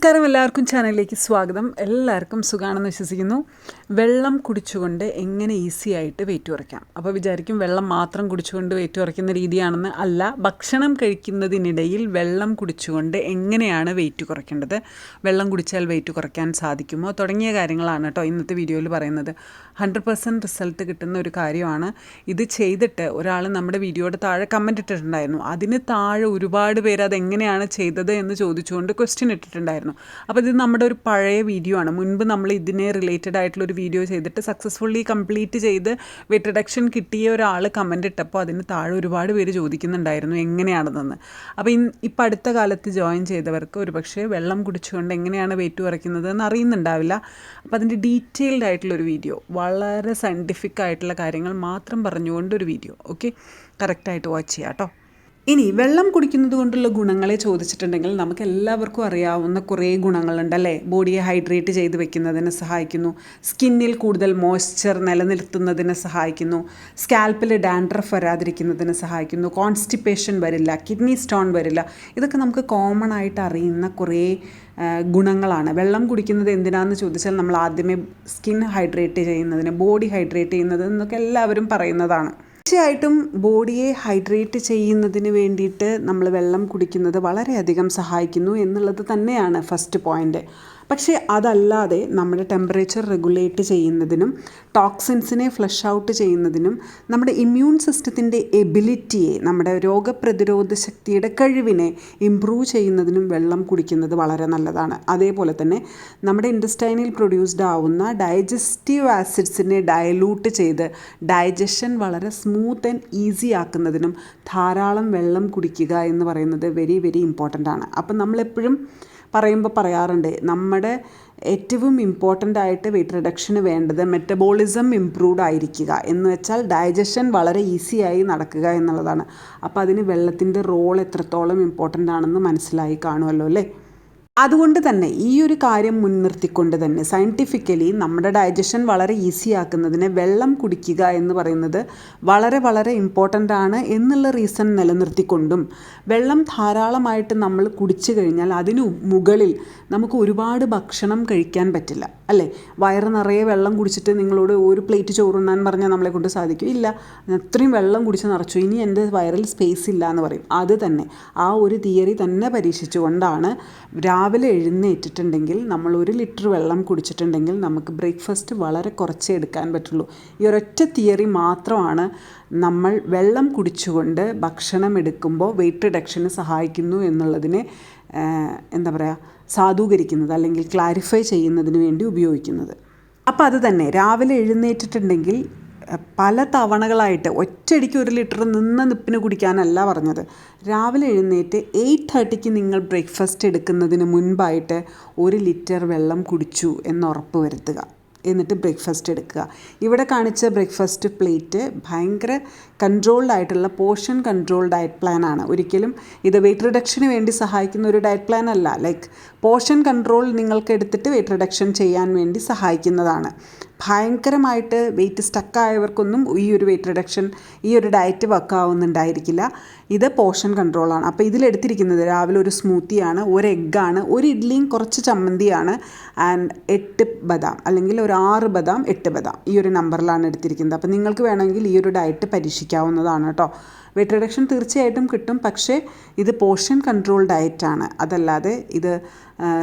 നമസ്കാരം എല്ലാവർക്കും ചാനലിലേക്ക് സ്വാഗതം. എല്ലാവർക്കും സുഖമാണെന്ന് വിശ്വസിക്കുന്നു. വെള്ളം കുടിച്ചുകൊണ്ട് എങ്ങനെ ഈസി ആയിട്ട് വെയിറ്റ് കുറയ്ക്കാം? അപ്പോൾ വിചാരിക്കും വെള്ളം മാത്രം കുടിച്ചുകൊണ്ട് വെയിറ്റ് കുറയ്ക്കുന്ന രീതിയാണെന്ന് അല്ല. ഭക്ഷണം കഴിക്കുന്നതിനിടയിൽ വെള്ളം കുടിച്ചുകൊണ്ട് എങ്ങനെയാണ് വെയിറ്റ് കുറയ്ക്കേണ്ടത്? വെള്ളം കുടിച്ചാൽ വെയിറ്റ് കുറയ്ക്കാൻ സാധിക്കുമോ? തുടങ്ങിയ കാര്യങ്ങളാണ് കേട്ടോ ഇന്നത്തെ വീഡിയോയിൽ പറയുന്നത്. ഹൺഡ്രഡ് പെർസെന്റ് റിസൾട്ട് കിട്ടുന്ന ഒരു കാര്യമാണ്. ഇത് ചെയ്തിട്ട് ഒരാൾ നമ്മുടെ വീഡിയോയുടെ താഴെ കമന്റ് ഇട്ടിട്ടുണ്ടായിരുന്നു. അതിന് താഴെ ഒരുപാട് പേര് അതെങ്ങനെയാണ് ചെയ്തത് എന്ന് ചോദിച്ചുകൊണ്ട് ക്വസ്റ്റ്യൻ ഇട്ടിട്ടുണ്ടായിരുന്നു. അപ്പോൾ ഇത് നമ്മുടെ ഒരു പഴയ വീഡിയോ ആണ്. മുൻപ് നമ്മൾ ഇതിനെ റിലേറ്റഡ് ആയിട്ടുള്ള ഒരു വീഡിയോ ചെയ്തിട്ട് സക്സസ്ഫുള്ളി കംപ്ലീറ്റ് ചെയ്ത് വെയിറ്റ് റിഡക്ഷൻ കിട്ടിയ ഒരാൾ കമന്റ് ഇട്ടപ്പോൾ അതിന് താഴെ ഒരുപാട് പേര് ചോദിക്കുന്നുണ്ടായിരുന്നു എങ്ങനെയാണെന്ന് അപ്പോൾ ഇപ്പം അടുത്ത കാലത്ത് ജോയിൻ ചെയ്തവർക്ക് ഒരുപക്ഷെ വെള്ളം കുടിച്ചുകൊണ്ട് എങ്ങനെയാണ് വെയിറ്റ് കുറയ്ക്കുന്നത് എന്ന് അറിയുന്നുണ്ടാവില്ല. അപ്പോൾ അതിന്റെ ഡീറ്റെയിൽഡ് ആയിട്ടുള്ളൊരു വീഡിയോ വളരെ സയന്റിഫിക് ആയിട്ടുള്ള കാര്യങ്ങൾ മാത്രം പറഞ്ഞുകൊണ്ട് ഒരു വീഡിയോ ഓക്കെ കറക്റ്റായിട്ട് വാച്ച് ചെയ്യാം കേട്ടോ. ഇനി വെള്ളം കുടിക്കുന്നത് കൊണ്ടുള്ള ഗുണങ്ങളെ ചോദിച്ചിട്ടുണ്ടെങ്കിൽ നമുക്ക് എല്ലാവർക്കും അറിയാവുന്ന കുറേ ഗുണങ്ങളുണ്ട് അല്ലേ? ബോഡിയെ ഹൈഡ്രേറ്റ് ചെയ്ത് വെക്കുന്നതിന് സഹായിക്കുന്നു. സ്കിന്നിൽ കൂടുതൽ മോയ്സ്ചർ നിലനിർത്തുന്നതിന് സഹായിക്കുന്നു. സ്കാൽപ്പിൽ ഡാൻഡ്രഫ് വരാതിരിക്കുന്നതിന് സഹായിക്കുന്നു. കോൺസ്റ്റിപ്പേഷൻ വരില്ല കിഡ്നി സ്റ്റോൺ വരില്ല. ഇതൊക്കെ നമുക്ക് കോമൺ ആയിട്ട് അറിയുന്ന കുറേ ഗുണങ്ങളാണ്. വെള്ളം കുടിക്കുന്നത് എന്തിനാണെന്ന് ചോദിച്ചാൽ നമ്മൾ ആദ്യമേ സ്കിൻ ഹൈഡ്രേറ്റ് ചെയ്യുന്നതിന് ബോഡി ഹൈഡ്രേറ്റ് ചെയ്യുന്നത് എന്നൊക്കെ എല്ലാവരും പറയുന്നതാണ്. തീർച്ചയായിട്ടും ബോഡിയെ ഹൈഡ്രേറ്റ് ചെയ്യുന്നതിന് വേണ്ടിയിട്ട് നമ്മൾ വെള്ളം കുടിക്കുന്നത് വളരെയധികം സഹായിക്കുന്നു എന്നുള്ളത് തന്നെയാണ് ഫസ്റ്റ് പോയിന്റ് പക്ഷേ അതല്ലാതെ നമ്മുടെ ടെമ്പറേച്ചർ റെഗുലേറ്റ് ചെയ്യുന്നതിനും ടോക്സിൻസിനെ ഫ്ലഷ് ഔട്ട് ചെയ്യുന്നതിനും നമ്മുടെ ഇമ്മ്യൂൺ സിസ്റ്റത്തിന്റെ എബിലിറ്റിയെ നമ്മുടെ രോഗപ്രതിരോധ ശക്തിയുടെ കഴിവിനെ ഇമ്പ്രൂവ് ചെയ്യുന്നതിനും വെള്ളം കുടിക്കുന്നത് വളരെ നല്ലതാണ്. അതേപോലെ തന്നെ നമ്മുടെ ഇൻഡസ്റ്റൈനിൽ പ്രൊഡ്യൂസ്ഡ് ആവുന്ന ഡൈജസ്റ്റീവ് ആസിഡ്സിനെ ഡയലൂട്ട് ചെയ്ത് ഡൈജഷൻ വളരെ സ്മൂത്ത് ആൻഡ് ഈസി ആക്കുന്നതിനും ധാരാളം വെള്ളം കുടിക്കുക എന്ന് പറയുന്നത് വെരി വെരി ഇമ്പോർട്ടന്റ് ആണ്. അപ്പം നമ്മളെപ്പോഴും പറയുമ്പോൾ പറയാറുണ്ട് നമ്മുടെ ഏറ്റവും ഇമ്പോർട്ടന്റ് ആയിട്ട് വെയിറ്റ് റിഡക്ഷന് വേണ്ടത് മെറ്റബോളിസം ഇംപ്രൂവ്ഡ് ആയിരിക്കുക. എന്ന് വെച്ചാൽ ഡൈജഷൻ വളരെ ഈസിയായി നടക്കുക എന്നുള്ളതാണ്. അപ്പോൾ അതിന് വെള്ളത്തിന്റെ റോൾ എത്രത്തോളം ഇമ്പോർട്ടന്റ് ആണെന്ന് മനസ്സിലായി കാണുമല്ലോ അല്ലേ? അതുകൊണ്ട് തന്നെ ഈ ഒരു കാര്യം മുൻനിർത്തിക്കൊണ്ട് തന്നെ സയന്റിഫിക്കലി നമ്മുടെ ഡൈജഷൻ വളരെ ഈസി ആക്കുന്നതിന് വെള്ളം കുടിക്കുക എന്ന് പറയുന്നത് വളരെ വളരെ ഇമ്പോർട്ടന്റ് ആണ് എന്നുള്ള റീസൺ നിലനിർത്തിക്കൊണ്ടും വെള്ളം ധാരാളമായിട്ട് നമ്മൾ കുടിച്ചു കഴിഞ്ഞാൽ അതിനു മുകളിൽ നമുക്ക് ഒരുപാട് ഭക്ഷണം കഴിക്കാൻ പറ്റില്ല. അല്ലേ? വയറ് നിറയെ വെള്ളം കുടിച്ചിട്ട് നിങ്ങളോട് ഒരു പ്ലേറ്റ് ചോറുണ്ണാൻ പറഞ്ഞാൽ നമ്മളെ കൊണ്ട് സാധിക്കും. ഇല്ല അത്രയും വെള്ളം കുടിച്ച് നിറച്ചു. ഇനി എന്റെ വയറിൽ സ്പേസ് ഇല്ല എന്ന് പറയും. അത് തന്നെ. ആ ഒരു തിയറി തന്നെ പരീക്ഷിച്ചുകൊണ്ടാണ് രാവിലെ എഴുന്നേറ്റിട്ടുണ്ടെങ്കിൽ നമ്മൾ ഒരു ലിറ്റർ വെള്ളം കുടിച്ചിട്ടുണ്ടെങ്കിൽ നമുക്ക് ബ്രേക്ക്ഫാസ്റ്റ് വളരെ കുറച്ചേ എടുക്കാൻ പറ്റുള്ളൂ. ഈ ഒരൊറ്റ തിയറി മാത്രമാണ് നമ്മൾ വെള്ളം കുടിച്ചുകൊണ്ട് ഭക്ഷണം എടുക്കുമ്പോൾ വെയിറ്റ് റിഡക്ഷന് സഹായിക്കുന്നു എന്നുള്ളതിനെ എന്താ പറയുക സാധൂകരിക്കുന്നത് അല്ലെങ്കിൽ ക്ലാരിഫൈ ചെയ്യുന്നതിന് വേണ്ടി ഉപയോഗിക്കുന്നത്. അപ്പോൾ അത് തന്നെ രാവിലെ എഴുന്നേറ്റിട്ടുണ്ടെങ്കിൽ പല തവണകളായിട്ട് ഒറ്റയടിക്ക് ഒരു ലിറ്റർ നിന്ന നിപ്പിന് കുടിക്കാനല്ല പറഞ്ഞത്. രാവിലെ എഴുന്നേറ്റ് എയ്റ്റ് തേർട്ടിക്ക് നിങ്ങൾ ബ്രേക്ക്ഫാസ്റ്റ് എടുക്കുന്നതിന് മുൻപായിട്ട് ഒരു ലിറ്റർ വെള്ളം കുടിച്ചു എന്ന് ഉറപ്പ് വരുത്തുക. എന്നിട്ട് ബ്രേക്ക്ഫാസ്റ്റ് എടുക്കുക. ഇവിടെ കാണിച്ച ബ്രേക്ക്ഫാസ്റ്റ് പ്ലേറ്റ് ഭയങ്കര കൺട്രോൾഡ് ആയിട്ടുള്ള പോർഷൻ കൺട്രോൾഡ് ഡയറ്റ് പ്ലാൻ ആണ്. ഒരിക്കലും ഇത് വെയിറ്റ് റിഡക്ഷന് വേണ്ടി സഹായിക്കുന്ന ഒരു ഡയറ്റ് പ്ലാൻ അല്ല. ലൈക്ക് പോർഷൻ കൺട്രോൾ നിങ്ങൾക്ക് എടുത്തിട്ട് വെയിറ്റ് റിഡക്ഷൻ ചെയ്യാൻ വേണ്ടി സഹായിക്കുന്നതാണ്. ഭയങ്കരമായിട്ട് വെയിറ്റ് സ്റ്റക്കായവർക്കൊന്നും ഈ ഒരു വെയിറ്റ് റിഡക്ഷൻ ഈ ഒരു ഡയറ്റ് വർക്കാവുന്നുണ്ടായിരിക്കില്ല ഇത് പോഷൻ കൺട്രോളാണ് അപ്പോൾ ഇതിലെടുത്തിരിക്കുന്നത് രാവിലെ ഒരു സ്മൂത്തിയാണ് ഒരു എഗ്ഗാണ് ഒരു ഇഡ്ലിയും കുറച്ച് ചമ്മന്തിയാണ് ആൻഡ് എട്ട് ബദാം അല്ലെങ്കിൽ ഒരു ആറ് ബദാം എട്ട് ബദാം. ഈ ഒരു നമ്പറിലാണ് എടുത്തിരിക്കുന്നത്. അപ്പോൾ നിങ്ങൾക്ക് വേണമെങ്കിൽ ഈ ഒരു ഡയറ്റ് പരീക്ഷിക്കാവുന്നതാണ് കേട്ടോ. വെയിറ്റ് റിഡക്ഷൻ തീർച്ചയായിട്ടും കിട്ടും. പക്ഷേ ഇത് പോർഷൻ കൺട്രോൾ ഡയറ്റാണ് അതല്ലാതെ ഇത്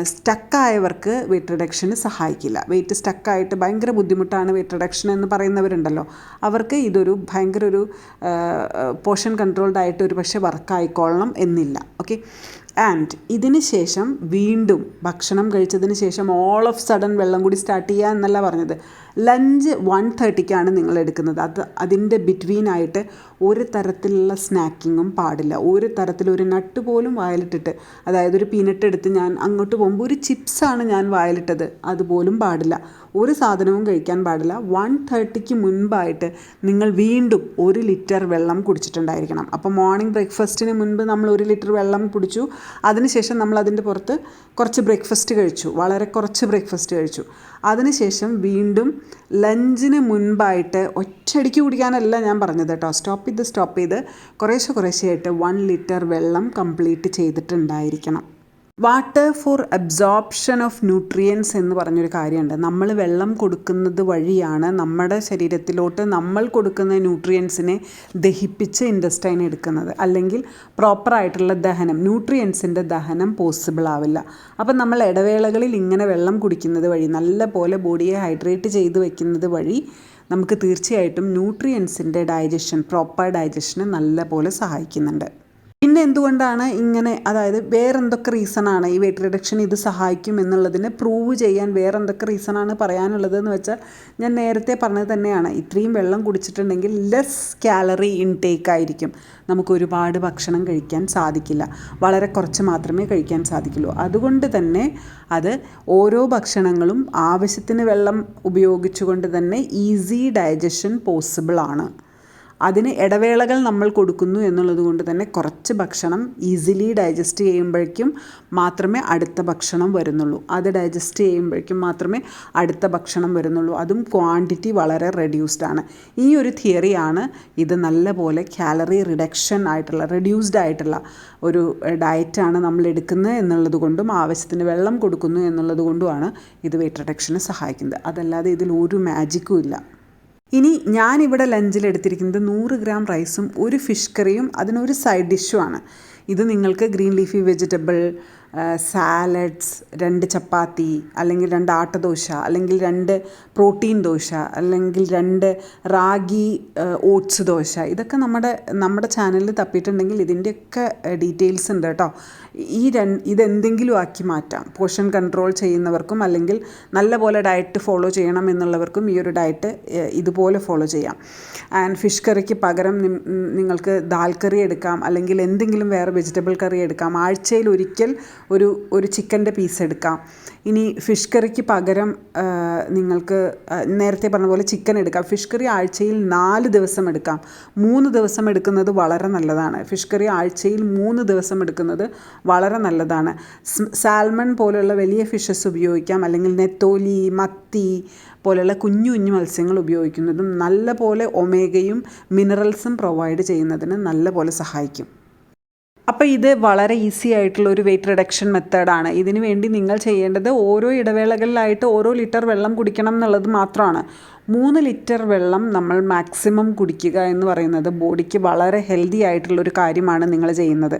സ്റ്റക്കായവർക്ക് വെയിറ്റ് റിഡക്ഷന് സഹായിക്കില്ല. വെയിറ്റ് സ്റ്റക്കായിട്ട് ഭയങ്കര ബുദ്ധിമുട്ടാണ് വെയിറ്റ് റിഡക്ഷൻ എന്ന് പറയുന്നവരുണ്ടല്ലോ. അവർക്ക് ഇതൊരു ഭയങ്കര ഒരു പോർഷൻ കൺട്രോൾ ഡയറ്റ് ഒരു പക്ഷേ വർക്കായിക്കൊള്ളണം എന്നില്ല. ഓക്കെ ആൻഡ് ഇതിന് ശേഷം വീണ്ടും ഭക്ഷണം കഴിച്ചതിന് ശേഷം ഓൾ ഓഫ് സഡൻ വെള്ളം കൂടി സ്റ്റാർട്ട് ചെയ്യുക എന്നല്ല പറഞ്ഞത്. ലഞ്ച് വൺ തേർട്ടിക്കാണ് നിങ്ങൾ എടുക്കുന്നത് അത് അതിന്റെ ബിറ്റ്വീൻ ആയിട്ട് ഒരു തരത്തിലുള്ള സ്നാക്കിങ്ങും പാടില്ല. ഒരു തരത്തിലൊരു നട്ട് പോലും വായിലിട്ടിട്ട് അതായത് ഒരു പീനട്ട് എടുത്ത് ഞാൻ അങ്ങോട്ട് പോകുമ്പോൾ ഒരു ചിപ്സാണ് ഞാൻ വായിലിട്ടത്. അതുപോലും പാടില്ല. ഒരു സാധനവും കഴിക്കാൻ പാടില്ല. വൺ തേർട്ടിക്ക് മുൻപായിട്ട് നിങ്ങൾ വീണ്ടും ഒരു ലിറ്റർ വെള്ളം കുടിച്ചിട്ടുണ്ടായിരിക്കണം. അപ്പോൾ മോർണിംഗ് ബ്രേക്ക്ഫാസ്റ്റിന് മുൻപ് നമ്മൾ ഒരു ലിറ്റർ വെള്ളം കുടിച്ചു. അതിനുശേഷം നമ്മൾ അതിന്റെ പുറത്ത് കുറച്ച് ബ്രേക്ക്ഫാസ്റ്റ് കഴിച്ചു. വളരെ കുറച്ച് ബ്രേക്ക്ഫാസ്റ്റ് കഴിച്ചു. അതിനുശേഷം വീണ്ടും ലഞ്ചിന് മുൻപായിട്ട് ഒറ്റയടിക്ക് കുടിക്കാനല്ല ഞാൻ പറഞ്ഞത് കേട്ടോ. സ്റ്റോപ്പ് ചെയ്ത് സ്റ്റോപ്പ് ചെയ്ത് കുറേശ്ശെ കുറേശ്ശെയായിട്ട് വൺ ലിറ്റർ വെള്ളം complete ചെയ്തിട്ടുണ്ടായിരിക്കണം. Water for absorption of nutrients എന്ന് പറഞ്ഞൊരു കാര്യമുണ്ട്. നമ്മൾ വെള്ളം കൊടുക്കുന്നത് വഴിയാണ് നമ്മുടെ ശരീരത്തിലോട്ട് നമ്മൾ കൊടുക്കുന്ന ന്യൂട്രിയൻസിനെ ദഹിപ്പിച്ച് ഇൻഡസ്റ്റൈൻ എടുക്കുന്നത്. അല്ലെങ്കിൽ പ്രോപ്പറായിട്ടുള്ള ദഹനം ന്യൂട്രിയൻസിന്റെ ദഹനം പോസിബിൾ ആവില്ല. അപ്പം നമ്മൾ ഇടവേളകളിൽ ഇങ്ങനെ വെള്ളം കുടിക്കുന്നത് വഴി നല്ല പോലെ ബോഡിയെ ഹൈഡ്രേറ്റ് ചെയ്ത് വെക്കുന്നത് വഴി നമുക്ക് തീർച്ചയായിട്ടും ന്യൂട്രിയൻസിന്റെ ഡൈജഷൻ പ്രോപ്പർ ഡൈജഷന് നല്ല പോലെ സഹായിക്കുന്നുണ്ട്. പിന്നെ എന്തുകൊണ്ടാണ് ഇങ്ങനെ അതായത് വേറെന്തൊക്കെ റീസണാണ് ഈ വെയിറ്റ് റിഡക്ഷൻ ഇത് സഹായിക്കും എന്നുള്ളതിനെ പ്രൂവ് ചെയ്യാൻ വേറെന്തൊക്കെ റീസണാണ് പറയാനുള്ളത് എന്ന് വെച്ചാൽ ഞാൻ നേരത്തെ പറഞ്ഞത് തന്നെയാണ്. ഇത്രയും വെള്ളം കുടിച്ചിട്ടുണ്ടെങ്കിൽ ലെസ് കാലറി ഇൻടേക്ക് ആയിരിക്കും. നമുക്ക് ഒരുപാട് ഭക്ഷണം കഴിക്കാൻ സാധിക്കില്ല. വളരെ കുറച്ച് മാത്രമേ കഴിക്കാൻ സാധിക്കുള്ളൂ. അതുകൊണ്ട് തന്നെ അത് ഓരോ ഭക്ഷണങ്ങളും ആവശ്യത്തിന് വെള്ളം ഉപയോഗിച്ചുകൊണ്ട് തന്നെ ഈസി ഡൈജഷൻ പോസിബിൾ ആണ് അതിന് ഇടവേളകൾ നമ്മൾ കൊടുക്കുന്നു എന്നുള്ളത് കൊണ്ട് തന്നെ കുറച്ച് ഭക്ഷണം ഈസിലി ഡൈജസ്റ്റ് ചെയ്യുമ്പോഴേക്കും മാത്രമേ അടുത്ത ഭക്ഷണം വരുന്നുള്ളൂ. അത് ഡൈജസ്റ്റ് ചെയ്യുമ്പോഴേക്കും മാത്രമേ അടുത്ത ഭക്ഷണം വരുന്നുള്ളൂ. അതും ക്വാണ്ടിറ്റി വളരെ റെഡ്യൂസ്ഡ് ആണ്. ഈ ഒരു തിയറിയാണ് ഇത് നല്ലപോലെ കാലറി റിഡക്ഷൻ ആയിട്ടുള്ള റെഡ്യൂസ്ഡ് ആയിട്ടുള്ള ഒരു ഡയറ്റാണ് നമ്മൾ എടുക്കുന്നത് എന്നുള്ളത് കൊണ്ടും ആവശ്യത്തിന് വെള്ളം കൊടുക്കുന്നു എന്നുള്ളത് കൊണ്ടുമാണ് ഇത് വെയിറ്റ് റിഡക്ഷന് സഹായിക്കുന്നത്. അതല്ലാതെ ഇതിൽ ഒരു മാജിക്കും ഇല്ല. ഇനി ഞാനിവിടെ ലഞ്ചിൽ എടുത്തിരിക്കുന്നത് നൂറ് ഗ്രാം റൈസും ഒരു ഫിഷ് കറിയും അതിനൊരു സൈഡ് ഡിഷുമാണ് ഇത് നിങ്ങൾക്ക് ഗ്രീൻ ലീഫി വെജിറ്റബിൾ സാലഡ്സ് രണ്ട് ചപ്പാത്തി അല്ലെങ്കിൽ രണ്ട് ആട്ടദോശ അല്ലെങ്കിൽ രണ്ട് പ്രോട്ടീൻ ദോശ അല്ലെങ്കിൽ രണ്ട് റാഗി ഓട്സ് ദോശ. ഇതൊക്കെ നമ്മുടെ നമ്മുടെ ചാനലിൽ തപ്പിയിട്ടുണ്ടെങ്കിൽ ഇതിന്റെയൊക്കെ ഡീറ്റെയിൽസ് ഉണ്ട് കേട്ടോ. ഈ രണ്ട് ഇതെന്തെങ്കിലും ആക്കി മാറ്റാം. പോഷൻ കൺട്രോൾ ചെയ്യുന്നവർക്കും അല്ലെങ്കിൽ നല്ല പോലെ ഡയറ്റ് ഫോളോ ചെയ്യണം എന്നുള്ളവർക്കും ഈ ഒരു ഡയറ്റ് ഇതുപോലെ ഫോളോ ചെയ്യാം. ആൻഡ് ഫിഷ് കറിക്ക് പകരം നിങ്ങൾക്ക് ദാൽ കറി എടുക്കാം അല്ലെങ്കിൽ എന്തെങ്കിലും വേറെ വെജിറ്റബിൾ കറി എടുക്കാം. ആഴ്ചയിൽ ഒരിക്കൽ ഒരു ഒരു ചിക്കന്റെ പീസ് എടുക്കാം. ഇനി ഫിഷ് കറിക്ക് പകരം നിങ്ങൾക്ക് നേരത്തെ പറഞ്ഞ പോലെ ചിക്കൻ എടുക്കാം. ഫിഷ് കറി ആഴ്ചയിൽ നാല് ദിവസം എടുക്കാം. മൂന്ന് ദിവസം എടുക്കുന്നത് വളരെ നല്ലതാണ്. ഫിഷ് കറി ആഴ്ചയിൽ മൂന്ന് ദിവസം എടുക്കുന്നത് വളരെ നല്ലതാണ്. സാൽമൺ പോലെയുള്ള വലിയ ഫിഷസ് ഉപയോഗിക്കാം. അല്ലെങ്കിൽ നെത്തോലി മത്തി പോലെയുള്ള കുഞ്ഞു കുഞ്ഞു മത്സ്യങ്ങൾ ഉപയോഗിക്കുന്നതും നല്ല പോലെ ഒമേഗയും മിനറൽസും പ്രൊവൈഡ് ചെയ്യുന്നതിന് നല്ല പോലെ സഹായിക്കും. അപ്പോൾ ഇത് വളരെ ഈസി ആയിട്ടുള്ള ഒരു വെയിറ്റ് റിഡക്ഷൻ മെത്തേഡാണ് ഇതിനു വേണ്ടി നിങ്ങൾ ചെയ്യേണ്ടത് ഓരോ ഇടവേളകളിലായിട്ട് ഓരോ ലിറ്റർ വെള്ളം കുടിക്കണം എന്നുള്ളത് മാത്രമാണ്. മൂന്ന് ലിറ്റർ വെള്ളം നമ്മൾ മാക്സിമം കുടിക്കുക എന്ന് പറയുന്നത് ബോഡിക്ക് വളരെ ഹെൽത്തി ആയിട്ടുള്ളൊരു കാര്യമാണ് നിങ്ങൾ ചെയ്യുന്നത്.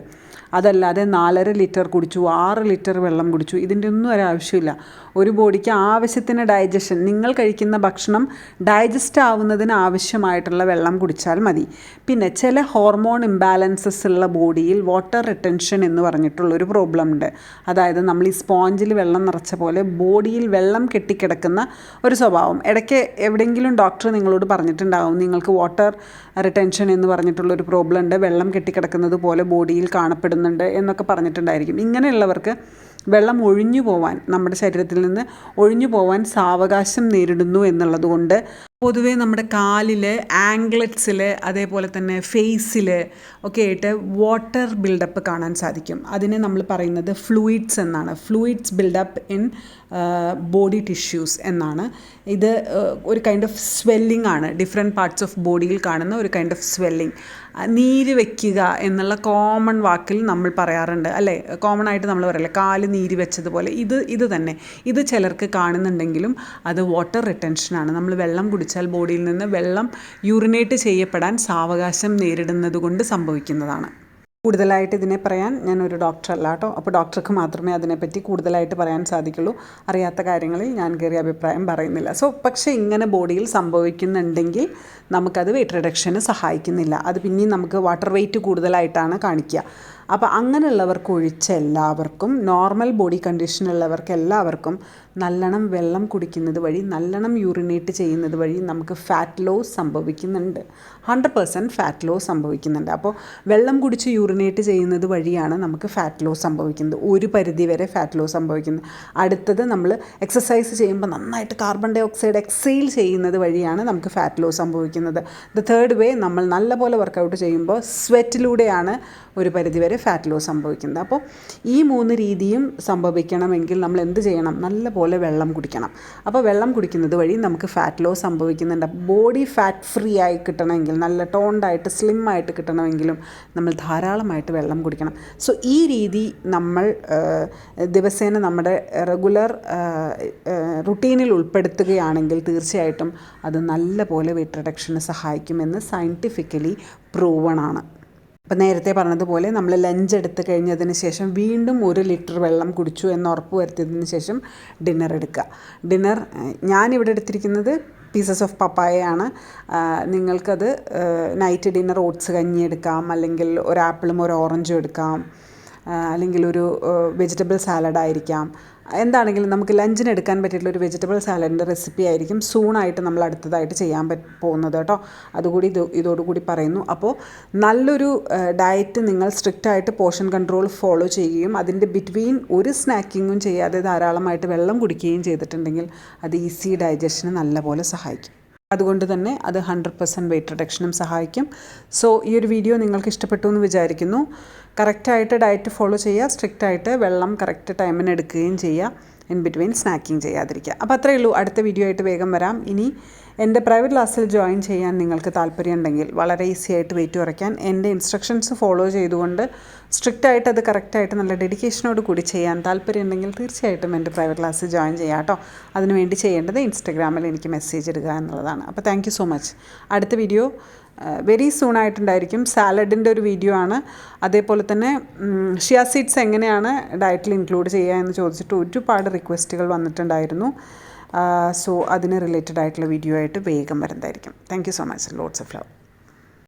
അതല്ലാതെ നാലര ലിറ്റർ കുടിച്ചു ആറ് ലിറ്റർ വെള്ളം കുടിച്ചു. ഇതിന്റെ ഒന്നും ഒരാവശ്യമില്ല ഒരു ബോഡിക്ക് ആവശ്യത്തിന് ഡൈജഷൻ നിങ്ങൾ കഴിക്കുന്ന ഭക്ഷണം ഡൈജസ്റ്റ് ആവുന്നതിന് ആവശ്യമായിട്ടുള്ള വെള്ളം കുടിച്ചാൽ മതി. പിന്നെ ചില ഹോർമോൺ ഇംബാലൻസസ് ഉള്ള ബോഡിയിൽ വാട്ടർ റിട്ടൻഷൻ എന്ന് പറഞ്ഞിട്ടുള്ളൊരു പ്രോബ്ലം ഉണ്ട്. അതായത് നമ്മൾ ഈ സ്പോഞ്ചിൽ വെള്ളം നിറച്ച പോലെ ബോഡിയിൽ വെള്ളം കെട്ടിക്കിടക്കുന്ന ഒരു സ്വഭാവം. ഇടയ്ക്ക് എവിടെയെങ്കിലും ഡോക്ടർ നിങ്ങളോട് പറഞ്ഞിട്ടുണ്ടാവും നിങ്ങൾക്ക് വാട്ടർ റിട്ടൻഷൻ എന്ന് പറഞ്ഞിട്ടുള്ളൊരു പ്രോബ്ലം ഉണ്ട്. വെള്ളം കെട്ടിക്കിടക്കുന്നത് പോലെ ബോഡിയിൽ കാണപ്പെടുന്നുണ്ട് എന്നൊക്കെ പറഞ്ഞിട്ടുണ്ടായിരിക്കും. ഇങ്ങനെയുള്ളവർക്ക് വെള്ളം ഒഴിഞ്ഞു പോവാൻ നമ്മുടെ ശരീരത്തിൽ നിന്ന് ഒഴിഞ്ഞു പോവാൻ സാവകാശം നേരിടുന്നു എന്നുള്ളത് കൊണ്ട് പൊതുവേ നമ്മുടെ കാലിൽ ആംഗ്ലറ്റ്സിൽ അതേപോലെ തന്നെ ഫേസിൽ ഒക്കെ ആയിട്ട് വാട്ടർ ബിൽഡപ്പ് കാണാൻ സാധിക്കും. അതിനെ നമ്മൾ പറയുന്നത് ഫ്ലൂയിഡ്സ് എന്നാണ്. Fluids build up in body tissues എന്നാണ്. ഇത് ഒരു കൈൻഡ് ഓഫ് സ്വെല്ലിംഗ് ആണ്. ഡിഫറെന്റ് പാർട്സ് ഓഫ് ബോഡിയിൽ കാണുന്ന ഒരു കൈൻഡ് ഓഫ് സ്വെല്ലിംഗ് നീര് വെക്കുക എന്നുള്ള കോമൺ വാക്കിൽ നമ്മൾ പറയാറുണ്ട്. അല്ലേ? കോമൺ ആയിട്ട് നമ്മൾ പറയില്ല? കാൽ നീര് വെച്ചതുപോലെ. ഇത് ഇത് തന്നെ. ഇത് ചിലർക്ക് കാണുന്നുണ്ടെങ്കിലും അത് വാട്ടർ റിട്ടൻഷനാണ് നമ്മൾ വെള്ളം കുടിച്ചാൽ ബോഡിയിൽ നിന്ന് വെള്ളം യൂറിനേറ്റ് ചെയ്യപ്പെടാൻ സാവകാശം നേരിടുന്നത് കൊണ്ട് സംഭവിക്കുന്നതാണ്. കൂടുതലായിട്ട് ഇതിനെ പറയാൻ ഞാനൊരു ഡോക്ടർ അല്ല കേട്ടോ അപ്പോൾ ഡോക്ടർക്ക് മാത്രമേ അതിനെപ്പറ്റി കൂടുതലായിട്ട് പറയാൻ സാധിക്കുള്ളൂ. അറിയാത്ത കാര്യങ്ങളിൽ ഞാൻ കയറിയ അഭിപ്രായം പറയുന്നില്ല. സോ പക്ഷേ ഇങ്ങനെ ബോഡിയിൽ സംഭവിക്കുന്നുണ്ടെങ്കിൽ നമുക്കത് വെയിറ്റ് റിഡക്ഷന് സഹായിക്കുന്നില്ല. അത് പിന്നെയും നമുക്ക് വാട്ടർ വെയിറ്റ് കൂടുതലായിട്ടാണ് കാണിക്കുക. അപ്പോൾ അങ്ങനെയുള്ളവർക്ക് ഒഴിച്ച് എല്ലാവർക്കും നോർമൽ ബോഡി കണ്ടീഷനുള്ളവർക്ക് എല്ലാവർക്കും നല്ലോണം വെള്ളം കുടിക്കുന്നത് വഴി നല്ലോണം യൂറിനേറ്റ് ചെയ്യുന്നത് വഴി നമുക്ക് ഫാറ്റ് ലോസ് സംഭവിക്കുന്നുണ്ട്. ഹൺഡ്രഡ് പെർസെന്റ് ഫാറ്റ് ലോസ് സംഭവിക്കുന്നുണ്ട്. അപ്പോൾ വെള്ളം കുടിച്ച് യൂറിനേറ്റ് ചെയ്യുന്നത് വഴിയാണ് നമുക്ക് ഫാറ്റ് ലോസ് സംഭവിക്കുന്നത്. ഒരു പരിധി വരെ ഫാറ്റ് ലോസ് സംഭവിക്കുന്നത് അടുത്തത് നമ്മൾ എക്സസൈസ് ചെയ്യുമ്പോൾ നന്നായിട്ട് കാർബൺ ഡൈ ഓക്സൈഡ് എക്സെയിൽ ചെയ്യുന്നത് വഴിയാണ് നമുക്ക് ഫാറ്റ് ലോസ് സംഭവിക്കുന്നത്. ദ തേർഡ് വേ നമ്മൾ നല്ലപോലെ വർക്കൗട്ട് ചെയ്യുമ്പോൾ സ്വെറ്റിലൂടെയാണ് ഒരു പരിധി വരെ ഫാറ്റ് ലോസ് സംഭവിക്കുന്നത്. അപ്പോൾ ഈ മൂന്ന് രീതിയും സംഭവിക്കണമെങ്കിൽ നമ്മൾ എന്ത് ചെയ്യണം? നല്ലപോലെ വെള്ളം കുടിക്കണം. അപ്പോൾ വെള്ളം കുടിക്കുന്നത് വഴി നമുക്ക് ഫാറ്റ് ലോസ് സംഭവിക്കുന്നുണ്ട്. ബോഡി ഫാറ്റ് ഫ്രീ ആയി കിട്ടണമെങ്കിൽ നല്ല ടോണ്ടായിട്ട് സ്ലിം ആയിട്ട് കിട്ടണമെങ്കിലും നമ്മൾ ധാരാളമായിട്ട് വെള്ളം കുടിക്കണം. സോ ഈ രീതി നമ്മൾ ദിവസേന നമ്മുടെ റെഗുലർ റുട്ടീനിൽ ഉൾപ്പെടുത്തുകയാണെങ്കിൽ തീർച്ചയായിട്ടും അത് നല്ല പോലെ വെയിറ്റ് റിഡക്ഷന് സഹായിക്കുമെന്ന് സയന്റിഫിക്കലി പ്രൂവൺ ആണ്. അപ്പം നേരത്തെ പറഞ്ഞതുപോലെ നമ്മൾ ലഞ്ച് എടുത്തു കഴിഞ്ഞതിന് ശേഷം വീണ്ടും ഒരു ലിറ്റർ വെള്ളം കുടിച്ചു എന്ന് ഉറപ്പ് വരുത്തിയതിന് ശേഷം ഡിന്നർ എടുക്കുക. ഡിന്നർ ഞാനിവിടെ എടുത്തിരിക്കുന്നത് പീസസ് ഓഫ് പപ്പായയാണ് നിങ്ങൾക്കത് നൈറ്റ് ഡിന്നർ ഓട്സ് കഞ്ഞി എടുക്കാം അല്ലെങ്കിൽ ഒരു ആപ്പിളും ഒരു ഓറഞ്ചും എടുക്കാം. അല്ലെങ്കിൽ ഒരു വെജിറ്റബിൾ സാലഡ് ആയിരിക്കാം. എന്താണെങ്കിലും നമുക്ക് ലഞ്ചിന് എടുക്കാൻ പറ്റിയിട്ടുള്ള ഒരു വെജിറ്റബിൾ സാലഡിന്റെ റെസിപ്പി ആയിരിക്കും സൂണായിട്ട് നമ്മൾ അടുത്തതായിട്ട് ചെയ്യാൻ പറ്റ പോകുന്നത് കേട്ടോ. അതുകൂടി ഇത് ഇതോടുകൂടി പറയുന്നു. അപ്പോൾ നല്ലൊരു ഡയറ്റ് നിങ്ങൾ സ്ട്രിക്റ്റ് ആയിട്ട് പോർഷൻ കൺട്രോൾ ഫോളോ ചെയ്യുകയും അതിന്റെ ബിറ്റ്വീൻ ഒരു സ്നാക്കിങ്ങും ചെയ്യാതെ ധാരാളമായിട്ട് വെള്ളം കുടിക്കുകയും ചെയ്തിട്ടുണ്ടെങ്കിൽ അത് ഈസി ഡൈജഷന് നല്ലപോലെ സഹായിക്കും. അതുകൊണ്ട് തന്നെ അത് ഹൺഡ്രഡ് പെർസെന്റ് വെയിറ്റ് റിഡക്ഷനും സഹായിക്കും. സോ ഈ ഒരു വീഡിയോ നിങ്ങൾക്ക് ഇഷ്ടപ്പെട്ടു എന്ന് വിചാരിക്കുന്നു. കറക്റ്റായിട്ട് ഡയറ്റ് ഫോളോ ചെയ്യുക. സ്ട്രിക്റ്റ് ആയിട്ട് വെള്ളം കറക്റ്റ് ടൈമിന് എടുക്കുകയും ചെയ്യുക. ഇൻ ബിറ്റ്വീൻ സ്നാക്കിങ് ചെയ്യാതിരിക്കുക. അപ്പോൾ അത്രയേ ഉള്ളൂ. അടുത്ത വീഡിയോ ആയിട്ട് വേഗം വരാം. ഇനി എന്റെ പ്രൈവറ്റ് ക്ലാസ്സിൽ ജോയിൻ ചെയ്യാൻ നിങ്ങൾക്ക് താല്പര്യമുണ്ടെങ്കിൽ വളരെ ഈസി ആയിട്ട് വെയിറ്റ് കുറയ്ക്കാൻ എന്റെ ഇൻസ്ട്രക്ഷൻസ് ഫോളോ ചെയ്തുകൊണ്ട് സ്ട്രിക്റ്റായിട്ട് അത് കറക്റ്റായിട്ട് നല്ല ഡെഡിക്കേഷനോട് കൂടി ചെയ്യാൻ താല്പര്യമുണ്ടെങ്കിൽ തീർച്ചയായിട്ടും എന്റെ പ്രൈവറ്റ് ക്ലാസ്സിൽ ജോയിൻ ചെയ്യാം കേട്ടോ. അതിനുവേണ്ടി ചെയ്യേണ്ടത് ഇൻസ്റ്റഗ്രാമിൽ എനിക്ക് മെസ്സേജ് ഇടുക എന്നുള്ളതാണ്. അപ്പോൾ താങ്ക് സോ മച്ച് അടുത്ത വീഡിയോ വെരി സൂൺ ആയിട്ടുണ്ടായിരിക്കും. സാലഡിന്റെ ഒരു വീഡിയോ ആണ്. അതേപോലെ തന്നെ ഷിയ സീഡ്സ് എങ്ങനെയാണ് ഡയറ്റിൽ ഇൻക്ലൂഡ് ചെയ്യുക എന്ന് ചോദിച്ചിട്ട് ഒരുപാട് റിക്വസ്റ്റുകൾ വന്നിട്ടുണ്ടായിരുന്നു. സോ അതിന് റിലേറ്റഡ് ആയിട്ടുള്ള വീഡിയോ ആയിട്ട് വേഗം വരുന്നതായിരിക്കും. Thank you so much loads of love